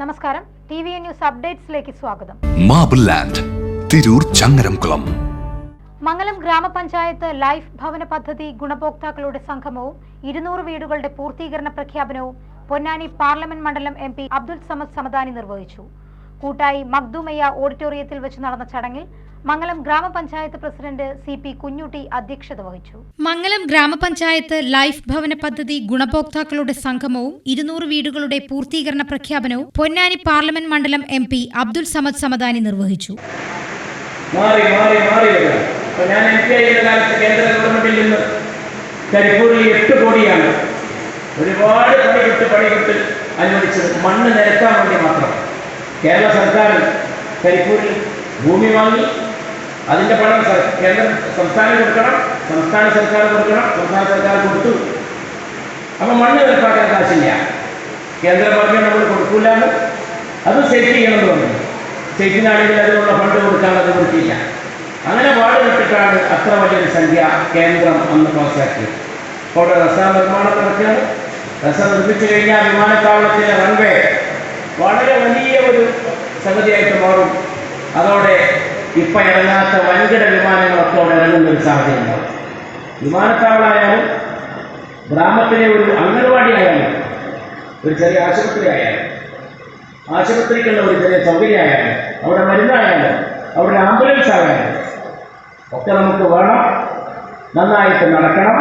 നമസ്കാരം. T V news അപ്ഡേറ്റ്സിലേക്ക് സ്വാഗതം. Marble land Tirur Changaramkulam. മംഗലം ഗ്രാമപഞ്ചായത്ത് ലൈഫ് ഭവന പദ്ധതി ഗുണഭോക്താക്കളുടെ സംഗമവും ഇരുന്നൂറ് വീടുകളുടെ പൂർത്തീകരണ പ്രഖ്യാപനവും പൊന്നാനി പാർലമെന്റ് മണ്ഡലം എം പി അബ്ദുൽ സമദ് സമദാനി നിർവഹിച്ചു. കൂട്ടായി മഖ്ദൂമയ്യ ഓഡിറ്റോറിയത്തിൽ വെച്ച് നടന്ന ചടങ്ങിൽ മംഗലം ഗ്രാമപഞ്ചായത്ത് പ്രസിഡന്റ് സി പി കുഞ്ഞുട്ടി അധ്യക്ഷത വഹിച്ചു. മംഗലം ഗ്രാമപഞ്ചായത്ത് ലൈഫ് ഭവന പദ്ധതി ഗുണഭോക്താക്കളുടെ സംഗമവും ഇരുന്നൂറ് വീടുകളുടെ പൂർത്തീകരണ പ്രഖ്യാപനവും പൊന്നാനി പാർലമെന്റ് മണ്ഡലം എം പി അബ്ദുൽ സമദ് സമദാനി നിർവഹിച്ചു. കോടിയാണ് ഒരുപാട് പണികിട്ട് പണികിട്ട് അനുവദിച്ചത്. മണ്ണ് നിരത്താൻ വേണ്ടി മാത്രം. കേരള സർക്കാർ കരിപ്പൂരിൽ ഭൂമി വാങ്ങി അതിന്റെ പണം കേന്ദ്ര സംസ്ഥാനം കൊടുക്കണം സംസ്ഥാന സർക്കാർ കൊടുക്കണം സംസ്ഥാന സർക്കാർ കൊടുത്തു. അപ്പൊ മണ്ണ് വെളുപ്പാക്കാൻ കാശില്ല. കേന്ദ്ര ഭാഗ്യം നമ്മൾ കൊടുക്കൂല അത് സെറ്റ് ചെയ്യണമെന്ന് പറഞ്ഞു. സെറ്റിനാണെങ്കിൽ അതിനുള്ള ഫണ്ട് കൊടുക്കാൻ അത് കൊടുത്തില്ല. അങ്ങനെ വാട് വിട്ടിട്ടാണ് അത്ര വലിയൊരു സംഖ്യ കേന്ദ്രം അന്ന് പാസ്സാക്കിയത് അവിടെ റസ നിർമ്മാണം നടക്കുകയാണ്. റസ നിർമ്മിച്ചു കഴിഞ്ഞാൽ വിമാനത്താവളത്തിലെ റൺവേ വളരെ വലിയ ഒരു സംഗതിയായിട്ട് മാറും. അതോടെ ഇപ്പം ഇറങ്ങാത്ത വൻകിട വിമാനങ്ങളൊക്കെ അവിടെ ഇറങ്ങുന്ന ഒരു സാഹചര്യം. വിമാനത്താവളായാലും ഗ്രാമത്തിലെ ഒരു അംഗൻവാടി ആയാലും ഒരു ചെറിയ ആശുപത്രി ആയാലും ആശുപത്രിക്കുള്ള ഒരു ചെറിയ സൗകര്യമായാലും അവിടെ മരുന്നായാലും അവിടെ ആംബുലൻസ് ആയാലും ഒക്കെ നമുക്ക് വേണം. നന്നായിട്ട് നടക്കണം.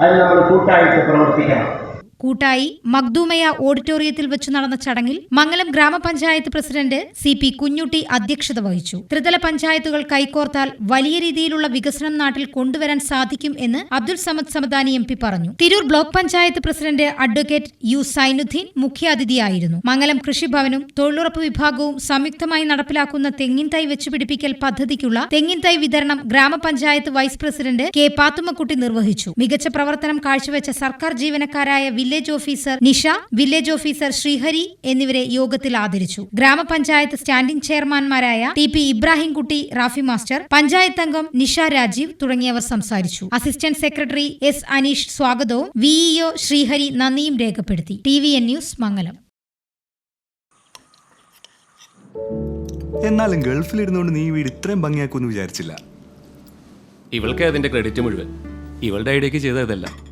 അതിൽ നമ്മൾ കൂട്ടായിട്ട് പ്രവർത്തിക്കണം. കൂട്ടായി മഖ്ദൂമയ ഓഡിറ്റോറിയത്തിൽ വെച്ച് നടന്ന ചടങ്ങിൽ മംഗലം ഗ്രാമപഞ്ചായത്ത് പ്രസിഡന്റ് സി പി കുഞ്ഞുട്ടി അധ്യക്ഷത വഹിച്ചു. ത്രിതല പഞ്ചായത്തുകൾ കൈകോർത്താൽ വലിയ രീതിയിലുള്ള വികസനം നാട്ടിൽ കൊണ്ടുവരാൻ സാധിക്കും എന്ന് അബ്ദുൾ സമദ് സമദാനി എം പി പറഞ്ഞു. Tirur block panchayat president advocate U Zainuddin മുഖ്യാതിഥിയായിരുന്നു. Mangalam കൃഷിഭവനും തൊഴിലുറപ്പ് വിഭാഗവും സംയുക്തമായി നടപ്പിലാക്കുന്ന തെങ്ങിൻ തൈ വെച്ചുപിടിപ്പിക്കൽ പദ്ധതിക്കുള്ള തെങ്ങിൻ തൈ വിതരണം ഗ്രാമപഞ്ചായത്ത് വൈസ് പ്രസിഡന്റ് കെ പാത്തുമ്മക്കുട്ടി നിർവഹിച്ചു. മികച്ച പ്രവർത്തനം കാഴ്ചവെച്ച സർക്കാർ ജീവനക്കാരായ village officer Nisha village officer Srihari എന്നിവരെ യോഗത്തിൽ ആദരിച്ചു. ഗ്രാമപഞ്ചായത്ത് standing ചെയർമാൻമാരായ T P Ibrahimkutty Rafi master panchayat അംഗം നിഷ രാജീവ് തുടങ്ങിയവർ സംസാരിച്ചു. അസിസ്റ്റന്റ് സെക്രട്ടറി എസ് അനീഷ് സ്വാഗതവും വിഇഒ ശ്രീഹരി നന്ദിയും രേഖപ്പെടുത്തി. T V N news Mangalam. എന്നാലും ഗൾഫിൽ ഇരുന്നുകൊണ്ട് നീ വീട് ഇത്രയും ഭംഗിയാക്കുമെന്ന് വിചാരിച്ചില്ല. ഇവൾക്ക് അതിന്റെ ക്രെഡിറ്റ് മുഴുവൻ. ഇവളുടെ ഐഡിയക്ക് ചെയ്തതല്ല.